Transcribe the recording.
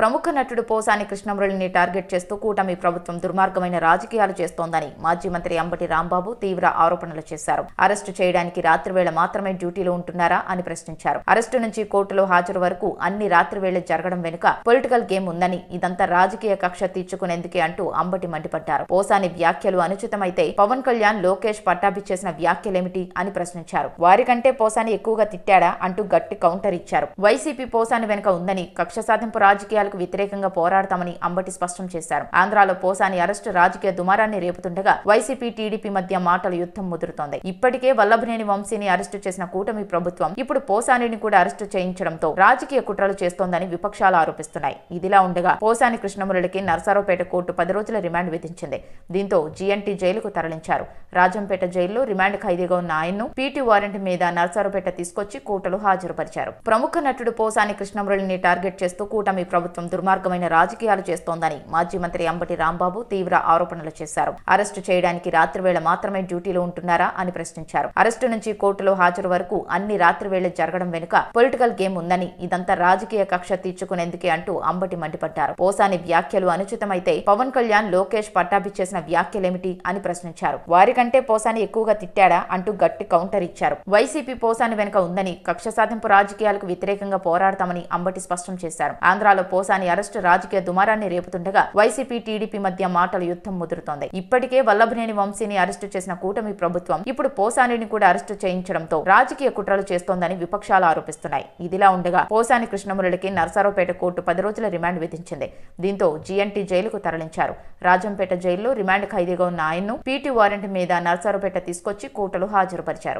ప్రముఖ నటుడు పోసాని కృష్ణమురళిని టార్గెట్ చేస్తూ కూటమి ప్రభుత్వం దుర్మార్గమైన రాజకీయాలు చేస్తోందని మాజీ మంత్రి అంబటి రాంబాబు తీవ్ర ఆరోపణలు చేశారు. అరెస్టు చేయడానికి రాత్రివేళ మాత్రమే డ్యూటీలో ఉంటున్నారా అని ప్రశ్నించారు. అరెస్టు నుంచి కోర్టులో హాజరు వరకు అన్ని రాత్రివేళ జరగడం వెనుక పొలిటికల్ గేమ్ ఉందని ఇదంతా రాజకీయ కక్ష తీర్చుకునేందుకే అంటూ అంబటి మండిపడ్డారు. పోసాని వ్యాఖ్యలు అనుచితమైతే పవన్ కళ్యాణ్ లోకేష్ పట్టాభి చేసిన వ్యాఖ్యలేమిటి అని ప్రశ్నించారు. వారికంటే పోసాని ఎక్కువగా తిట్టాడా అంటూ గట్టి కౌంటర్ ఇచ్చారు. వైసీపీ పోసాని వెనుక ఉందని కక్ష సాధింపు రాజకీయాలు చట్టాలకు వ్యతిరేకంగా పోరాడతామని అంబటి స్పష్టం చేశారు. ఆంధ్రాలో పోసాని అరెస్టు రాజకీయ దుమారాన్ని రేపుతుండగా వైసీపీ టీడీపీ మధ్య మాటల యుద్ధం ముదురుతోంది. ఇప్పటికే వల్లభనేని వంశీని అరెస్టు చేసిన కూటమి ప్రభుత్వం ఇప్పుడు పోసానిని కూడా అరెస్టు చేయించడంతో రాజకీయ కుట్రలు చేస్తోందని విపక్షాలు ఆరోపిస్తున్నాయి. ఇదిలా ఉండగా పోసాని కృష్ణమురళికి నర్సారావుపేట కోర్టు పది రోజుల రిమాండ్ విధించింది. దీంతో జీఎన్టీ జైలుకు తరలించారు. రాజంపేట జైల్లో రిమాండ్ ఖైదీగా ఉన్న ఆయన్ను పీటీ వారెంట్ మీద నర్సారావుపేట తీసుకొచ్చి కోర్టులో హాజరుపరిచారు. ప్రముఖ నటుడు పోసాని కృష్ణమురళిని టార్గెట్ చేస్తూ కూటమి ప్రభుత్వం దుర్మార్గమైన రాజకీయాలు చేస్తోందని మాజీ మంత్రి అంబటి రాంబాబు తీవ్ర ఆరోపణలు చేశారు. అరెస్టు చేయడానికి రాత్రివేళ మాత్రమే డ్యూటీలో ఉంటున్నారా అని ప్రశ్నించారు. అరెస్టు నుంచి కోర్టులో హాజరు వరకు అన్ని రాత్రివేళ జరగడం వెనుక పొలిటికల్ గేమ్ ఉందని ఇదంతా రాజకీయ కక్ష తీర్చుకునేందుకే అంటూ అంబటి మండిపడ్డారు. పోసాని వ్యాఖ్యలు అనుచితమైతే పవన్ కళ్యాణ్ లోకేష్ పట్టాభి చేసిన వ్యాఖ్యలేమిటి అని ప్రశ్నించారు. వారికంటే పోసాని ఎక్కువగా తిట్టాడా అంటూ గట్టి కౌంటర్ ఇచ్చారు. వైసీపీ పోసాని వెనుక ఉందని కక్ష సాధింపు రాజకీయాలకు వ్యతిరేకంగా పోరాడతామని అంబటి స్పష్టం చేశారు. ఆంధ్రాలో పోసాని అరెస్టు రాజకీయ దుమారాన్ని రేపుతుండగా వైసీపీ టీడీపీ మధ్య మాటల యుద్ధం ముదురుతోంది. ఇప్పటికే వల్లభనేని వంశీని అరెస్టు చేసిన కూటమి ప్రభుత్వం ఇప్పుడు పోసానిని కూడా అరెస్టు చేయించడంతో రాజకీయ కుట్రలు చేస్తోందని విపక్షాలు ఆరోపిస్తున్నాయి. ఇదిలా ఉండగా పోసాని కృష్ణమురళికి నర్సారావుపేట కోర్టు పది రోజుల రిమాండ్ విధించింది. దీంతో జీఎన్టీ జైలుకు తరలించారు. రాజంపేట జైల్లో రిమాండ్ ఖైదీగా ఉన్న ఆయన్ను పీటీ వారెంట్ మీద నర్సారావుపేట తీసుకొచ్చి కోర్టులో హాజరుపరిచారు.